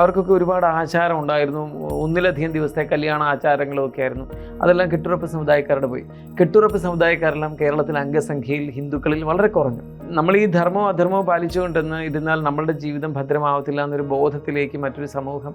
അവർക്കൊക്കെ ഒരുപാട് ആചാരം ഉണ്ടായിരുന്നു. ഒന്നിലധികം ദിവസത്തെ കല്യാണ ആചാരങ്ങളും ഒക്കെ ആയിരുന്നു. അതെല്ലാം കെട്ടുറപ്പ് സമുദായക്കാരുടെ പോയി. കെട്ടുറപ്പ് സമുദായക്കാരെല്ലാം കേരളത്തിൽ അംഗസംഖ്യയിൽ ഹിന്ദുക്കളിൽ വളരെ കുറഞ്ഞു. നമ്മൾ ഈ ധർമ്മവും അധർമ്മവും പാലിച്ചുകൊണ്ടെന്ന് ഇരുന്നാൽ നമ്മളുടെ ജീവിതം ഭദ്രമാവത്തില്ല എന്നൊരു ബോധത്തിലേക്ക് മറ്റൊരു സമൂഹം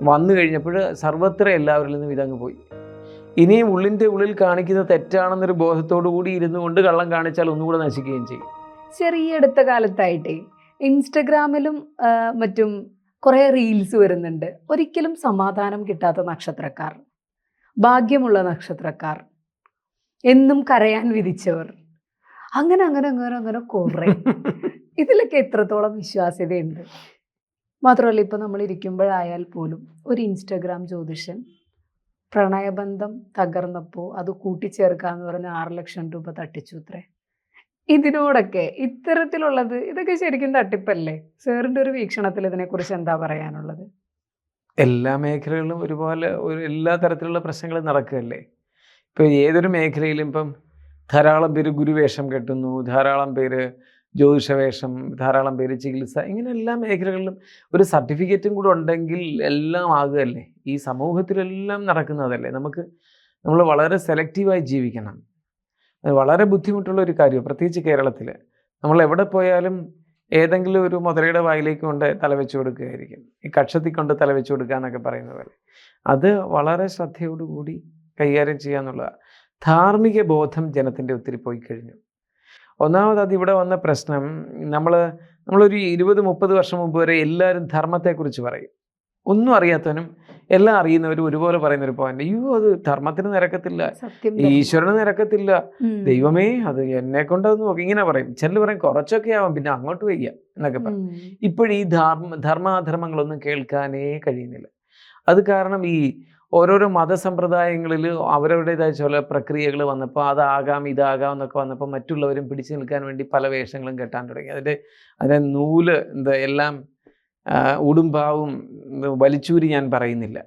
വന്നു കഴിഞ്ഞപ്പോൾ സർവത്ര എല്ലാവരിൽ നിന്നും ഇതങ്ങ് പോയി. ഇനിയും ഉള്ളിന്റെ ഉള്ളിൽ കാണിക്കുന്ന തെറ്റാണെന്നൊരു ബോധത്തോടു കൂടി ഇരുന്നു കൊണ്ട് കള്ളം കാണിച്ചാൽ ഒന്നുകൂടെ നശിക്കുകയും ചെയ്യും. ചെറിയ അടുത്ത കാലത്തായിട്ടേ ഇൻസ്റ്റഗ്രാമിലും മറ്റും കുറേ റീൽസ് വരുന്നുണ്ട്. ഒരിക്കലും സമാധാനം കിട്ടാത്ത നക്ഷത്രക്കാർ ഭാഗ്യമുള്ള നക്ഷത്രക്കാർ എന്നും കരയാൻ വിധിച്ചവർ. അങ്ങനെ അങ്ങനെ അങ്ങനെ അങ്ങനെ കുറേ. ഇതിലൊക്കെ എത്രത്തോളം വിശ്വാസ്യതയുണ്ട്. മാത്രമല്ല ഇപ്പം നമ്മൾ ഇരിക്കുമ്പോഴായാൽ പോലും ഒരു ഇൻസ്റ്റഗ്രാം ജ്യോതിഷൻ പ്രണയബന്ധം തകർന്നപ്പോൾ അത് കൂട്ടിച്ചേർക്കാന്ന് പറഞ്ഞ് ആറ് ലക്ഷം രൂപ തട്ടിച്ചു അത്രേ. ഇതിനോടൊക്കെ ഇത്തരത്തിലുള്ളത് ഇതൊക്കെ ശരിക്കും തട്ടിപ്പല്ലേ? സാറിന്റെ ഒരു വീക്ഷണത്തിൽ ഇതിനെക്കുറിച്ച് എന്താ പറയാനുള്ളത്? എല്ലാ മേഖലകളിലും ഒരുപോലെ ഒരു എല്ലാ തരത്തിലുള്ള പ്രശ്നങ്ങളും നടക്കുകയല്ലേ? ഇപ്പോൾ ഏതൊരു മേഖലയിലും ഇപ്പം ധാരാളം പേര് ഗുരുവേഷം കെട്ടുന്നു ധാരാളം പേര് ജ്യോതിഷവേഷം ധാരാളം പേര് ചികിത്സ ഇങ്ങനെ എല്ലാ മേഖലകളിലും ഒരു സർട്ടിഫിക്കറ്റും കൂടെ ഉണ്ടെങ്കിൽ എല്ലാം ആകുകയല്ലേ? ഈ സമൂഹത്തിലെല്ലാം നടക്കുന്നതല്ലേ? നമുക്ക് നമ്മൾ വളരെ സെലക്റ്റീവായി ജീവിക്കണം. അത് വളരെ ബുദ്ധിമുട്ടുള്ള ഒരു കാര്യമാണ് പ്രത്യേകിച്ച് കേരളത്തിൽ. നമ്മൾ എവിടെ പോയാലും ഏതെങ്കിലും ഒരു മുതലയുടെ വായിലേക്ക് കൊണ്ട് തലവെച്ചു കൊടുക്കുകയായിരിക്കും. ഈ കക്ഷത്തിൽ കൊണ്ട് തലവെച്ചു കൊടുക്കുക എന്നൊക്കെ പറയുന്ന പോലെ. അത് വളരെ ശ്രദ്ധയോടുകൂടി കൈകാര്യം ചെയ്യുക എന്നുള്ളതാണ്. ധാർമ്മിക ബോധം ജനത്തിന്റെ ഒത്തിരി പോയി കഴിഞ്ഞു. ഒന്നാമത് അത് ഇവിടെ വന്ന പ്രശ്നം നമ്മൾ നമ്മളൊരു ഇരുപത് മുപ്പത് വർഷം മുമ്പ് വരെ എല്ലാവരും ധർമ്മത്തെക്കുറിച്ച് പറയും. ഒന്നും അറിയാത്തവനും എല്ലാം അറിയുന്നവരും ഒരുപോലെ പറയുന്ന ഒരു പോയിന്റ് അയ്യോ അത് ധർമ്മത്തിന് നിരക്കത്തില്ല. ഈശ്വരന് നിരക്കത്തില്ല. ദൈവമേ അത് എന്നെ കൊണ്ടൊന്നും നോക്കി. ഇങ്ങനെ പറയും. ചിലർ പറയും കുറച്ചൊക്കെ ആവാം പിന്നെ അങ്ങോട്ട് വയ്യ എന്നൊക്കെ പറയും. ഇപ്പോഴീ ധർമ്മ ധർമാധർമ്മങ്ങളൊന്നും കേൾക്കാനേ കഴിയുന്നില്ല. അത് കാരണം ഈ ഓരോരോ മതസമ്പ്രദായങ്ങളിൽ അവരവരുടേതായ ചില പ്രക്രിയകൾ വന്നപ്പോൾ അതാകാം ഇതാകാം എന്നൊക്കെ വന്നപ്പോൾ മറ്റുള്ളവരും പിടിച്ചു നിൽക്കാൻ വേണ്ടി പല വേഷങ്ങളും കെട്ടാൻ തുടങ്ങി. അതിന്റെ അതിന്റെ നൂൽ എന്താ എല്ലാം ഉടുമ്പാവും വലിച്ചൂരി ഞാൻ പറയുന്നില്ല.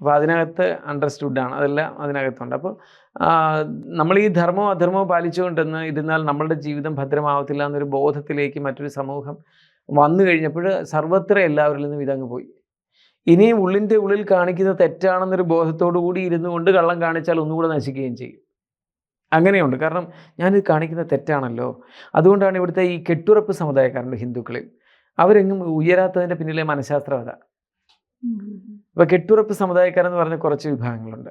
അപ്പോൾ അതിനകത്ത് അണ്ടർസ്റ്റുഡാണ് അതെല്ലാം അതിനകത്തുണ്ട്. അപ്പോൾ നമ്മൾ ഈ ധർമ്മവും അധർമ്മവും പാലിച്ചുകൊണ്ടെന്ന് ഇരുന്നാൽ നമ്മളുടെ ജീവിതം ഭദ്രമാവത്തില്ല എന്നൊരു ബോധത്തിലേക്ക് മറ്റൊരു സമൂഹം വന്നു കഴിഞ്ഞപ്പോൾ സർവത്ര എല്ലാവരിൽ നിന്നും ഇതങ്ങ് പോയി. ഇനിയും ഉള്ളിന്റെ ഉള്ളിൽ കാണിക്കുന്ന തെറ്റാണെന്നൊരു ബോധത്തോടു കൂടി ഇരുന്നു കൊണ്ട് കള്ളം കാണിച്ചാൽ ഒന്നുകൂടെ നശിക്കുകയും ചെയ്യും. അങ്ങനെയുണ്ട്. കാരണം ഞാനിത് കാണിക്കുന്ന തെറ്റാണല്ലോ. അതുകൊണ്ടാണ് ഇവിടുത്തെ ഈ കെട്ടുറപ്പ് സമുദായക്കാരുണ്ട് ഹിന്ദുക്കളിൽ. അവരെങ്ങും ഉയരാത്തതിന്റെ പിന്നിലെ മനഃശാസ്ത്രം അതാണ്. ഇപ്പോൾ കെട്ടുറപ്പ് സമുദായക്കാരെന്ന് പറഞ്ഞ കുറച്ച് വിഭാഗങ്ങളുണ്ട്.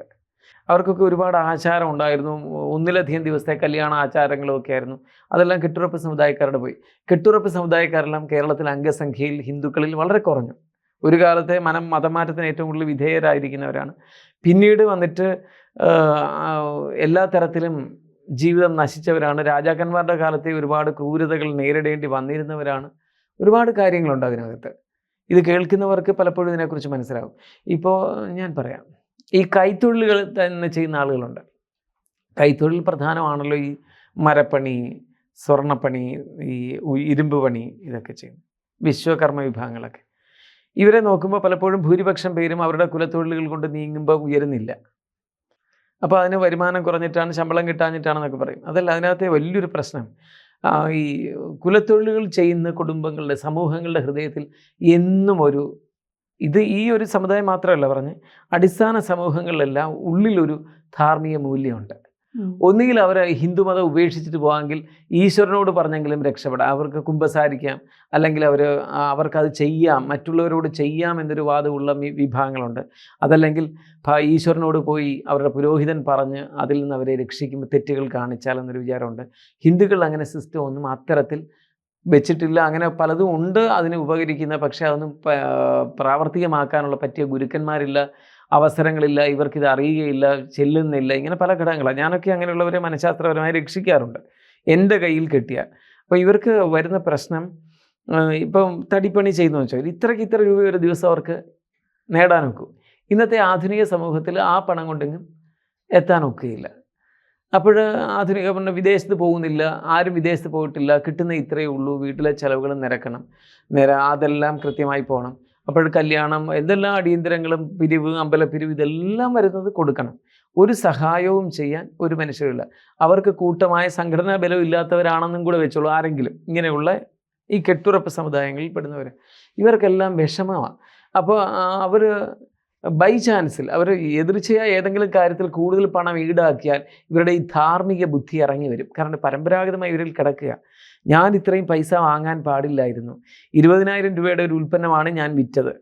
അവർക്കൊക്കെ ഒരുപാട് ആചാരം ഉണ്ടായിരുന്നു. ഒന്നിലധികം ദിവസത്തെ കല്യാണ ആചാരങ്ങളും ഒക്കെ ആയിരുന്നു. അതെല്ലാം കെട്ടുറപ്പ് സമുദായക്കാരുടെ പോയി. കെട്ടുറപ്പ് സമുദായക്കാരെല്ലാം കേരളത്തിലെ അംഗസംഖ്യയിൽ ഹിന്ദുക്കളിൽ വളരെ കുറഞ്ഞു. ഒരു കാലത്തെ മനം മതമാറ്റത്തിന് ഏറ്റവും കൂടുതൽ വിധേയരായിരിക്കുന്നവരാണ്. പിന്നീട് വന്നിട്ട് എല്ലാ തരത്തിലും ജീവിതം നശിച്ചവരാണ്. രാജാക്കന്മാരുടെ കാലത്തെ ഒരുപാട് ക്രൂരതകൾ നേരിടേണ്ടി വന്നിരുന്നവരാണ്. ഒരുപാട് കാര്യങ്ങളുണ്ട് അതിനകത്ത്. ഇത് കേൾക്കുന്നവർക്ക് പലപ്പോഴും ഇതിനെക്കുറിച്ച് മനസ്സിലാവും ഇപ്പോൾ ഞാൻ പറയാം. ഈ കൈത്തൊഴിലുകൾ തന്നെ ചെയ്യുന്ന ആളുകളുണ്ട്. കൈത്തൊഴിൽ പ്രധാനമാണല്ലോ ഈ മരപ്പണി സ്വർണപ്പണി ഈ ഇരുമ്പ് പണി ഇതൊക്കെ ചെയ്യും വിശ്വകർമ്മ വിഭാഗങ്ങളൊക്കെ. ഇവരെ നോക്കുമ്പോൾ പലപ്പോഴും ഭൂരിപക്ഷം പേരും അവരുടെ കുലത്തൊഴിലുകൾ കൊണ്ട് നീങ്ങുമ്പോൾ ഉയരുന്നില്ല. അപ്പോൾ അതിന് വരുമാനം കുറഞ്ഞിട്ടാണ് ശമ്പളം കിട്ടാഞ്ഞിട്ടാണെന്നൊക്കെ പറയും. അതല്ല അതിനകത്തെ വലിയൊരു പ്രശ്നം. ഈ കുലത്തൊഴിലുകൾ ചെയ്യുന്ന കുടുംബങ്ങളുടെ സമൂഹങ്ങളുടെ ഹൃദയത്തിൽ എന്നും ഒരു ഇത് ഈ ഒരു സമുദായം മാത്രമല്ല പറഞ്ഞ് അടിസ്ഥാന സമൂഹങ്ങളിലെല്ലാം ഉള്ളിലൊരു ധാർമ്മിക മൂല്യമുണ്ട്. ഒന്നുകിൽ അവർ ഹിന്ദുമതം ഉപേക്ഷിച്ചിട്ട് പോകാമെങ്കിൽ ഈശ്വരനോട് പറഞ്ഞെങ്കിലും രക്ഷപ്പെടാം. അവർക്ക് കുമ്പസാരിക്കാം. അല്ലെങ്കിൽ അവർ അവർക്കത് ചെയ്യാം. മറ്റുള്ളവരോട് ചെയ്യാം എന്നൊരു വാദമുള്ള വിഭാഗങ്ങളുണ്ട്. അതല്ലെങ്കിൽ ഈശ്വരനോട് പോയി അവരുടെ പുരോഹിതൻ പറഞ്ഞ് അതിൽ നിന്ന് അവരെ രക്ഷിക്കുമ്പോൾ തെറ്റുകൾ കാണിച്ചാൽ എന്നൊരു വിചാരമുണ്ട്. ഹിന്ദുക്കൾ അങ്ങനെ സിസ്റ്റം ഒന്നും അത്തരത്തിൽ വെച്ചിട്ടില്ല. അങ്ങനെ പലതും ഉണ്ട് അതിന് ഉപകരിക്കുന്ന. പക്ഷേ അതൊന്നും പ്രാവർത്തികമാക്കാനുള്ള പറ്റിയ ഗുരുക്കന്മാരില്ല. അവസരങ്ങളില്ല ഇവർക്കിത് അറിയുകയില്ല ചെല്ലുന്നില്ല ഇങ്ങനെ പല ഘടകങ്ങളാണ് ഞാനൊക്കെ അങ്ങനെയുള്ളവരെ മനഃശാസ്ത്രപരമായി രക്ഷിക്കാറുണ്ട്. എന്റെ കയ്യിൽ കിട്ടിയ അപ്പോൾ ഇവർക്ക് വരുന്ന പ്രശ്നം ഇപ്പം തടിപ്പണി ചെയ്യുന്നു വെച്ചാൽ ഇത്രയ്ക്ക് ഇത്ര രൂപ ഒരു ദിവസം അവർക്ക് നേടാൻ ഒക്കും. ഇന്നത്തെ ആധുനിക സമൂഹത്തിൽ ആ പണം കൊണ്ടെങ്കിലും എത്താൻ ഒക്കുകയില്ല. അപ്പോൾ ആധുനിക പിന്നെ വിദേശത്ത് പോകുന്നില്ല ആരും വിദേശത്ത് പോയിട്ടില്ല കിട്ടുന്ന ഇത്രയേ ഉള്ളൂ വീട്ടിലെ ചിലവുകൾ നിരക്കണം നിര അതെല്ലാം കൃത്യമായി പോകണം. അപ്പോൾ കല്യാണം എന്തെല്ലാം അടിയന്തരങ്ങളും പിരിവ് അമ്പലപ്പിരിവ് ഇതെല്ലാം വരുന്നത് കൊടുക്കണം. ഒരു സഹായവും ചെയ്യാൻ ഒരു മനുഷ്യരില്ല അവർക്ക് കൂട്ടമായ സംഘടനാ ബലം ഇല്ലാത്തവരാണെന്നും കൂടെ വെച്ചോളൂ ആരെങ്കിലും. ഇങ്ങനെയുള്ള ഈ കെട്ടുറപ്പ് സമുദായങ്ങളിൽ പെടുന്നവർ ഇവർക്കെല്ലാം വിഷമമാണ് അപ്പോൾ അവർ ബൈ ചാൻസിൽ അവർ എതിർച്ചയായ ഏതെങ്കിലും കാര്യത്തിൽ കൂടുതൽ പണം ഈടാക്കിയാൽ ഇവരുടെ ഈ ധാർമ്മിക ബുദ്ധി ഇറങ്ങി വരും കാരണം പരമ്പരാഗതമായി ഇവരിൽ കിടക്കുക. ഞാൻ ഇത്രയും പൈസ വാങ്ങാൻ പാടില്ലായിരുന്നു. ഇരുപതിനായിരം രൂപയുടെ ഒരു ഉൽപ്പന്നമാണ് ഞാൻ വിറ്റത്.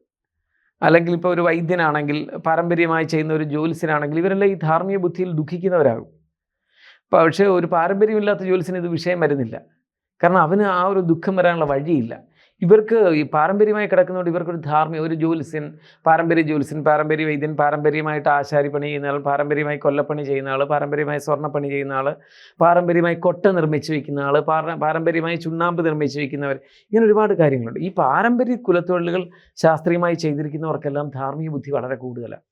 അല്ലെങ്കിൽ ഇപ്പോൾ ഒരു വൈദ്യനാണെങ്കിൽ പാരമ്പര്യമായി ചെയ്യുന്ന ഒരു ജ്യോത്സ്യനാണെങ്കിൽ ഇവരെല്ലാം ഈ ധാർമ്മിക ബുദ്ധിയിൽ ദുഃഖിക്കുന്നവരാകും. പക്ഷേ ഒരു പാരമ്പര്യമില്ലാത്ത ജ്യോത്സ്യന് ഇത് വിഷയം വരുന്നില്ല. കാരണം അവന് ആ ഒരു ദുഃഖം വരാനുള്ള വഴിയില്ല. ഇവർക്ക് ഈ പാരമ്പര്യമായി കിടക്കുന്നതുകൊണ്ട് ഇവർക്കൊരു ധാർമ്മിക ഒരു ജ്യോത്സ്യൻ പാരമ്പര്യ ജ്യോത്സ്യൻ പാരമ്പര്യ വൈദ്യൻ പാരമ്പര്യമായിട്ട് ആശാരിപ്പണി ചെയ്യുന്ന ആൾ പാരമ്പര്യമായി കൊല്ലപ്പണി ചെയ്യുന്ന ആൾ പാരമ്പര്യമായി സ്വർണപ്പണി ചെയ്യുന്ന ആൾ പാരമ്പര്യമായി കൊട്ട നിർമ്മിച്ച് വയ്ക്കുന്ന ആൾ പാരമ്പര്യമായി ചുണ്ണാമ്പ് നിർമ്മിച്ച് വയ്ക്കുന്നവർ ഇങ്ങനെ ഒരുപാട് കാര്യങ്ങളുണ്ട്. ഈ പാരമ്പര്യ കുലത്തൊഴിലുകൾ ശാസ്ത്രീയമായി ചെയ്തിരിക്കുന്നവർക്കെല്ലാം ധാർമ്മിക ബുദ്ധി വളരെ കൂടുതലാണ്.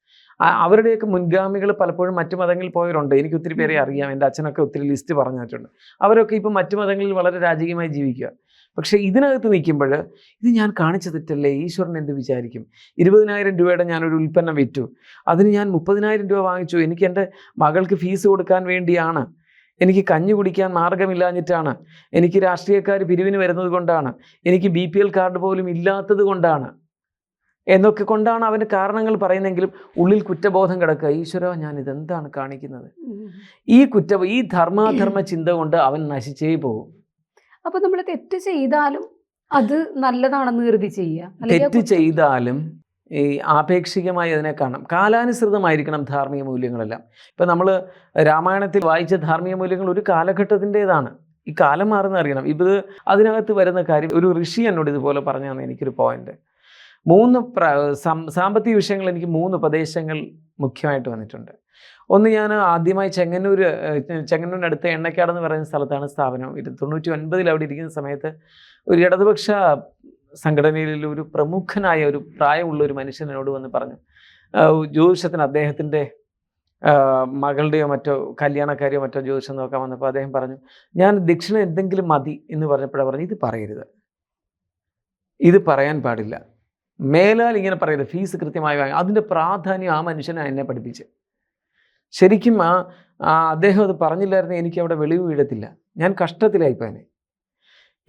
അവരുടെയൊക്കെ മുൻഗാമികൾ പലപ്പോഴും മറ്റു മതങ്ങളിൽ പോയവരുണ്ട്. എനിക്ക് ഒത്തിരി പേരെ അറിയാം. എന്റെ അച്ഛനൊക്കെ ഒത്തിരി ലിസ്റ്റ് പറഞ്ഞിട്ടുണ്ട്. അവരൊക്കെ ഇപ്പം മറ്റു മതങ്ങളിൽ വളരെ രാജകീയമായി ജീവിക്കുക പക്ഷേ ഇതിനകത്ത് നിൽക്കുമ്പോൾ ഇത് ഞാൻ കാണിച്ച തെറ്റല്ലേ? ഈശ്വരൻ എന്ത് വിചാരിക്കും? ഇരുപതിനായിരം രൂപയുടെ ഞാനൊരു ഉൽപ്പന്നം വിറ്റു. അതിന് ഞാൻ മുപ്പതിനായിരം രൂപ വാങ്ങിച്ചു. എനിക്ക് എന്റെ മകൾക്ക് ഫീസ് കൊടുക്കാൻ വേണ്ടിയാണ്. എനിക്ക് കഞ്ഞി കുടിക്കാൻ മാർഗമില്ലാഞ്ഞിട്ടാണ് എനിക്ക് രാഷ്ട്രീയക്കാർ പിരിവിന് വരുന്നത് കൊണ്ടാണ്. എനിക്ക് ബി പി എൽ കാർഡ് പോലും ഇല്ലാത്തത് കൊണ്ടാണ്. എന്നൊക്കെ കൊണ്ടാണ് അവന്റെ കാരണങ്ങൾ പറയുന്നെങ്കിലും ഉള്ളിൽ കുറ്റബോധം കിടക്കുക. ഈശ്വര ഞാൻ ഇതെന്താണ് കാണിക്കുന്നത്? ഈ കുറ്റ ഈ ധർമാധർമ്മ ചിന്ത കൊണ്ട് അവൻ നശിച്ചേ പോകും അപ്പൊ നമ്മൾ തെറ്റ് ചെയ്താലും അത് നല്ലതാണെന്ന് കരുതി ചെയ്യുക. തെറ്റ് ചെയ്താലും ഈ ആപേക്ഷികമായി അതിനെ കാണണം. കാലാനുസൃതമായിരിക്കണം ധാർമ്മിക മൂല്യങ്ങളെല്ലാം. ഇപ്പം നമ്മൾ രാമായണത്തിൽ വായിച്ച ധാർമ്മിക മൂല്യങ്ങൾ ഒരു കാലഘട്ടത്തിന്റെതാണ്. ഈ കാലം മാറുന്ന അറിയണം. ഇത് അതിനകത്ത് വരുന്ന കാര്യം ഒരു ഋഷി എന്നോട് ഇതുപോലെ പറഞ്ഞാണ് എനിക്കൊരു പോയിന്റ് മൂന്ന് പ്ര സാമ്പത്തിക വിഷയങ്ങൾ എനിക്ക് മൂന്ന് ഉപദേശങ്ങൾ മുഖ്യമായിട്ട് വന്നിട്ടുണ്ട്. ഒന്ന് ഞാൻ ആദ്യമായി ചെങ്ങന്നൂർ ചെങ്ങന്നൂരിനടുത്ത് എണ്ണക്കാട് എന്ന് പറയുന്ന സ്ഥലത്താണ് സ്ഥാപനം. ഇത് തൊണ്ണൂറ്റി ഒൻപതിൽ അവിടെ ഇരിക്കുന്ന സമയത്ത് ഒരു ഇടതുപക്ഷ സംഘടനയിൽ ഒരു പ്രമുഖനായ ഒരു പ്രായമുള്ള ഒരു മനുഷ്യൻ എന്നോട് വന്ന് പറഞ്ഞു ജ്യോതിഷത്തിന് അദ്ദേഹത്തിന്റെ മകളുടെയോ മറ്റോ കല്യാണക്കാരെയോ മറ്റോ ജ്യോതിഷം നോക്കാൻ വന്നപ്പോൾ അദ്ദേഹം പറഞ്ഞു ഞാൻ ദക്ഷിണ എന്തെങ്കിലും മതി എന്ന് പറഞ്ഞപ്പോഴാണ് പറഞ്ഞു ഇത് പറയരുത്. ഇത് പറയാൻ പാടില്ല. മേലാൽ ഇങ്ങനെ പറയരുത്. ഫീസ് കൃത്യമായി വാങ്ങി. അതിന്റെ പ്രാധാന്യം ആ മനുഷ്യനെ എന്നെ പഠിപ്പിച്ച് ശരിക്കും ആ അദ്ദേഹം അത് പറഞ്ഞില്ലായിരുന്നു എനിക്ക് അവിടെ വെളിവ് വീഴത്തില്ല. ഞാൻ കഷ്ടത്തിലായിപ്പോയനെ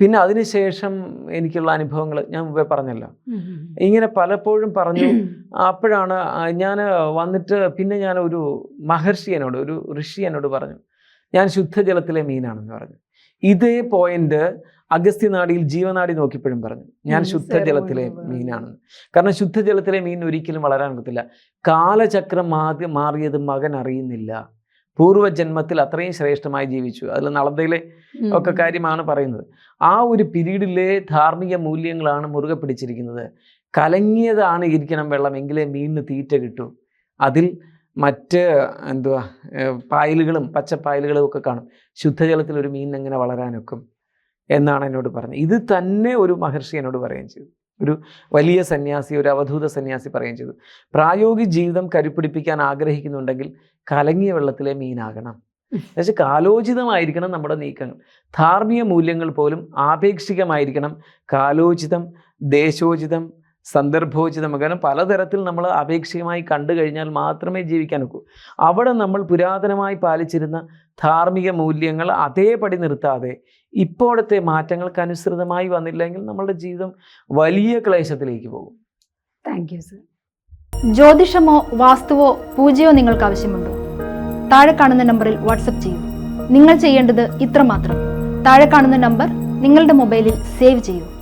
പിന്നെ അതിനുശേഷം എനിക്കുള്ള അനുഭവങ്ങൾ ഞാൻ മുമ്പേ പറഞ്ഞല്ലോ. ഇങ്ങനെ പലപ്പോഴും പറഞ്ഞു. അപ്പോഴാണ് ഞാൻ വന്നിട്ട് പിന്നെ ഞാൻ ഒരു മഹർഷി എന്നോട് ഒരു ഋഷി എന്നോട് പറഞ്ഞു. ഞാൻ ശുദ്ധജലത്തിലെ മീനാണെന്ന് പറഞ്ഞു. ഇതേ പോയിന്റ് അഗസ്ത്യനാടിയിൽ ജീവനാടി നോക്കിയപ്പോഴും പറഞ്ഞു ഞാൻ ശുദ്ധജലത്തിലെ മീനാണ് മീനാണെന്ന്. കാരണം ശുദ്ധജലത്തിലെ മീൻ ഒരിക്കലും വളരാൻ പറ്റില്ല കാലചക്രം മാറി മാറിയത് മകൻ അറിയുന്നില്ല. പൂർവജന്മത്തിൽ അത്രയും ശ്രേഷ്ഠമായി ജീവിച്ചു. അതിൽ നളന്തയിലെ ഒക്കെ കാര്യമാണ് പറയുന്നത്. ആ ഒരു പിരീഡിലെ ധാർമ്മിക മൂല്യങ്ങളാണ് മുറുകെ പിടിച്ചിരിക്കുന്നത്. കലങ്ങിയതാണ് ഇരിക്കണം വെള്ളം എങ്കിലേ മീനിന് തീറ്റ കിട്ടൂ. അതിൽ മറ്റ് എന്തുവാ പായലുകളും പച്ചപ്പായലുകളും ഒക്കെ കാണും. ശുദ്ധജലത്തിൽ ഒരു മീൻ എങ്ങനെ വളരാനൊക്കും? എന്നാണ് എന്നോട് പറഞ്ഞത്. ഇത് തന്നെ ഒരു മഹർഷി എന്നോട് പറയുകയും ചെയ്തു. ഒരു വലിയ സന്യാസി ഒരു അവധൂത സന്യാസി പറയുകയും ചെയ്തു. പ്രായോഗിക ജീവിതം കരുപ്പിടിപ്പിക്കാൻ ആഗ്രഹിക്കുന്നുണ്ടെങ്കിൽ കലങ്ങിയ വെള്ളത്തിലെ മീനാകണം. എന്നുവെച്ചാൽ കാലോചിതമായിരിക്കണം നമ്മുടെ നീക്കങ്ങൾ. ധാർമ്മിക മൂല്യങ്ങൾ പോലും ആപേക്ഷികമായിരിക്കണം. കാലോചിതം ദേശോചിതം സന്ദർഭോചിതം കാരണം പലതരത്തിൽ നമ്മൾ അപേക്ഷികമായി കണ്ടു കഴിഞ്ഞാൽ മാത്രമേ ജീവിക്കാൻ ഒക്കൂ. അവിടെ നമ്മൾ പുരാതനമായി പാലിച്ചിരുന്ന ധാർമ്മിക മൂല്യങ്ങൾ അതേപടി നിർത്താതെ ഇപ്പോഴത്തെ മാറ്റങ്ങൾക്ക് അനുസൃതമായി വന്നില്ലെങ്കിൽ നമ്മളുടെ ജീവിതം വലിയ ക്ലേശത്തിലേക്ക് പോകും. താങ്ക് യു സർ ജ്യോതിഷമോ വാസ്തുവോ പൂജയോ നിങ്ങൾക്ക് ആവശ്യമുണ്ടോ? താഴെ കാണുന്ന നമ്പറിൽ വാട്സപ്പ് ചെയ്യൂ. നിങ്ങൾ ചെയ്യേണ്ടത് ഇത്രമാത്രം. താഴെ കാണുന്ന നമ്പർ നിങ്ങളുടെ മൊബൈലിൽ സേവ് ചെയ്യൂ.